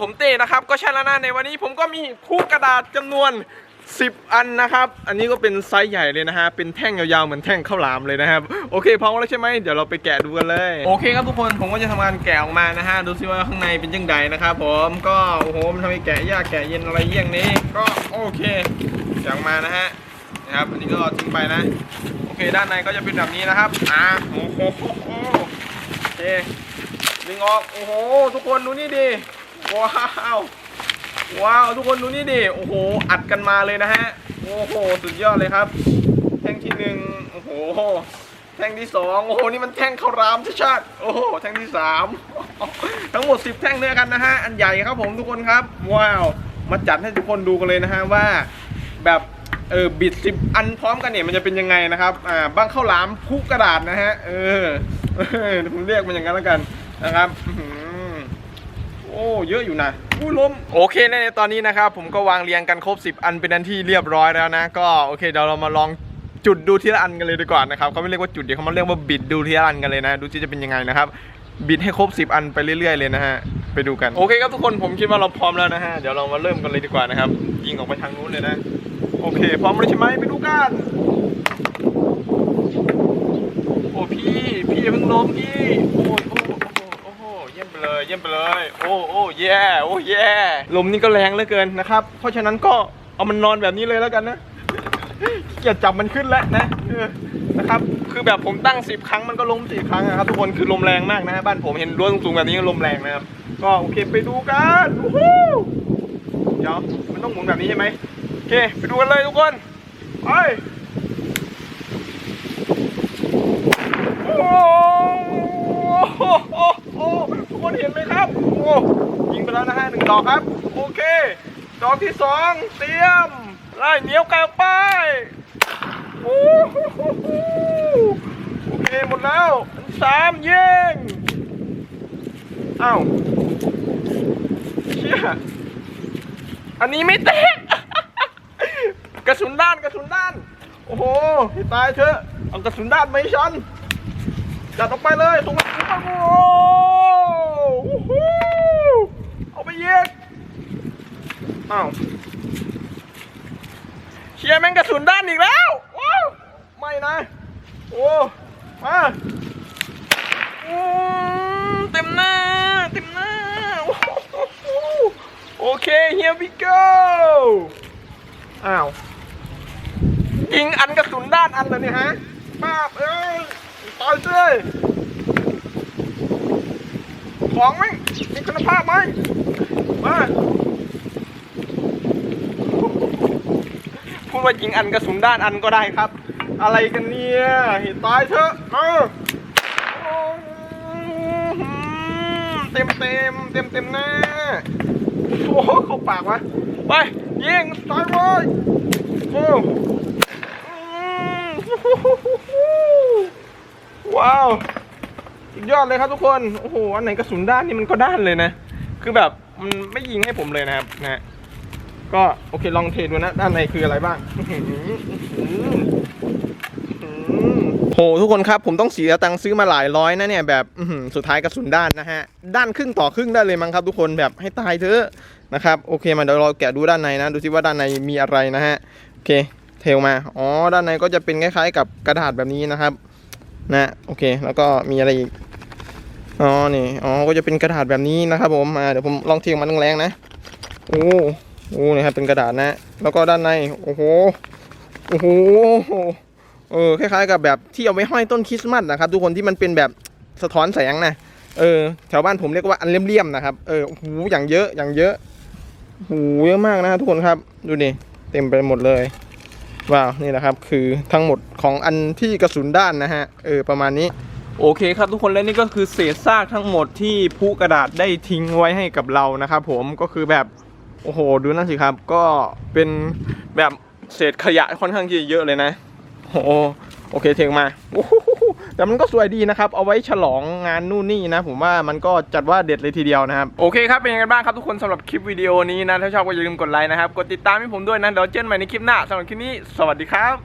ผมเต้นะครับ ก็ใช่แล้วนะในวันนี้ผมก็มีคู่กระดาษจำนวน 10 อันนะครับ อันนี้ก็เป็นไซส์ใหญ่เลยนะฮะ เป็นแท่งยาวๆเหมือนแท่งข้าวหลามเลยนะครับ โอเคพร้อมแล้วใช่ไหมเดี๋ยวเราไปแกะดูกันเลย โอเคครับทุกคน ผมก็จะทำการแกะออกมานะฮะ ดูซิว่าข้างในเป็นยังไงนะครับผม ก็โอ้โห มันทำให้แกะยากแกะเย็นอะไรเยี่ยงนี้ ก็โอเคแกะออกมานะฮะ นะครับ อันนี้ก็ทิ้งไปนะ โอเค ด้านในก็จะเป็นแบบนี้นะครับ อ่าโอ้โหโอเคดึงออก โอ้โห ทุกคนดูนี่ดิ ว้าวว้าวทุกคนดูนี่ดิโอ้โหอัดกันมาเลยนะฮะโอ้โหสุดยอดเลยครับ แท่งที่หนึ่งโอ้โหแท่งที่สองโอ้โหนี่มันแท่งข้าวรามชัดๆโอ้โหแท่งที่สามทั้งหมด10แท่งด้วยกันนะฮะอันใหญ่ครับผมทุกคนครับว้าวมาจัดให้ทุกคนดูกันเลยนะฮะว่า แบบเออบิดสิบอันพร้อมกันเนี่ยมันจะเป็นยังไงนะครับอ่าบ้างข้าวหลามพุกระดาษนะฮะเออผมเรียกมันอย่างนั้นแล้วกันนะครับ อื้อหือโอ้เยอะอยู่นะอุ้ยลมโอเคในตอนนี้นะครับผมก็วางเรียงกันครบ 10 อันเป็นอันที่เรียบร้อยแล้วนะ ก็โอเคเดี๋ยวเรามาลองจุดดูทีละอันกันเลยดีกว่านะครับเขาไม่เรียกว่าจุดเดี๋ยวเขามาเรียกว่าบิดดูทีละอันกันเลยนะ ดูที่จะเป็นยังไงนะครับ บิดให้ครบ 10 อันไปเรื่อยๆเลยนะฮะไปดูกันโอเคครับทุกคนผมคิดว่าเราพร้อมแล้วนะฮะเดี๋ยวเรามาเริ่มกันเลยดีกว่านะครับยิงออกไปทางนู้นเลยนะ โอเค พร้อมแล้วใช่ไหมไปดูกัน โอ้พี่ พี่อย่าเพิ่งล้มพี่ โอ้ยโอ้โหโอ้โหเยี่ยมไปเลยเยี่ยมไปเลย โอ้โอ้แย่โอ้แย่ลมนี่ก็แรงเหลือเกินนะครับ เพราะฉะนั้นก็เอามันนอนแบบนี้เลยแล้วกันนะอย่าจับมันขึ้นแล้วนะนะครับ คือแบบผมตั้งสิบครั้งมันก็ล้มสิครั้งนะครับทุกคนคือลมแรงมากนะบ้านผมเห็นรั้วสูงๆแบบนี้ก็ลมแรงนะครับ ก็โอเคไปดูกันเดี๋ยวมันต้องหมุนแบบนี้ใช่ไหมโอเค ไปดูกันเลยทุกคนไปโอ้โหทุกคนเห็นไหมครับ อ้ยิงไปแล้วนะฮะหนึ่งดอกครับ โอเค ดอกที่สองเตรียมไล่เหนียวกลออกไปโอ้โอเคหมดแล้วสามยิงอ้าวเชี่ยอันนี้ไม่แตกกระสุนด้านกระสุนด้าน โอ้โหตายเถอะเอากระสุนด้านไม่ชันจัดออกไปเลยส่งกระสุนมาโอ้โหเอาไป ยิงอ้าวเชียร์แม่งกระสุนด้านอีกแล้วว้าวไม่นะ โอ้ มาอืมเต็มหน้า เต็มหน้าโอ้โหโอเค here we go อ้าว ยิงอันกระสุนด้านอันเลยเนี่ยฮะป้าบเอ้ยต่อยเลยของไหมมีคุณภาพไหม มาพูดว่ายิงอันกระสุนด้านอันก็ได้ครับ อะไรกันเนี่ยเห็นตายเถอะเออเต็มเต็มเต็มเต็มหน้าโอ้โหเข้าปากวะไปยิงตายเลยโอ้ว้าวสุดยอดเลยครับทุกคน โอ้โห อันไหนกระสุนด้านนี่มันก็ด้านเลยนะ คือแบบ มันไม่ยิงให้ผมเลยนะครับนะฮะก็โอเคลองเทดูนะ ด้านในคืออะไรบ้างอื้อหืออื้อหืออื้อหือโหทุกคนครับผมต้องเสียตังค์ซื้อมาหลายร้อยนะเนี่ยแบบสุดท้ายกระสุนด้านนะฮะ ด้านครึ่งต่อครึ่งได้เลยมั้งครับ ทุกคนแบบให้ตายเถอะนะครับโอเคมาเดี๋ยวเราแกะดูด้านในนะ ดูซิว่าด้านในมีอะไรนะฮะโอเคเทลมาอ๋อด้านในก็จะเป็นคล้ายๆ กับกระดาษแบบนี้นะครับ นะโอเค แล้วก็มีอะไรอีก อ๋อ นี่ อ๋อ ก็จะเป็นกระดาษแบบนี้นะครับผม อ่า เดี๋ยวผมลองเทออกมาแรงๆนะ โอ้โหนี่ครับ เป็นกระดาษนะ แล้วก็ด้านใน โอ้โห โอ้โห เออ คล้ายๆ กับแบบที่เอาไว้ห้อยต้นคริสต์มาสนะครับ ทุกคนที่มันเป็นแบบสะท้อนแสงนะ เออ แถวบ้านผมเรียกว่าอันเลี่ยมๆนะครับ เออ โอ้โห อย่างเยอะ อย่างเยอะโอ้โห เยอะมากนะทุกคนครับ ดูดิ เต็มไปหมดเลย ว้าว นี่แหละครับ คือทั้งหมดของอันที่กระสุนด้านนะฮะ เออ ประมาณนี้ โอเคครับทุกคนและนี่ก็คือเศษซากทั้งหมดที่ผู้กระดาษได้ทิ้งไว้ให้กับเรานะครับผมก็คือแบบโอ้โหดูนั่นสิครับ ก็เป็นแบบเศษขยะค่อนข้างที่จะเยอะเลยนะโอ้โอเคเทงมาแต่มันก็สวยดีนะครับ เอาไว้ฉลองงานนู่นนี่นะ ผมว่ามันก็จัดว่าเด็ดเลยทีเดียวนะครับ โอเคครับ เป็นยังไงบ้างครับทุกคนสำหรับคลิปวิดีโอนี้นะ ถ้าชอบก็อย่าลืมกดไลค์นะครับ กดติดตามให้ผมด้วยนะ เดี๋ยวเจอกันใหม่ในคลิปหน้าสำหรับคลิปนี้ สวัสดีครับ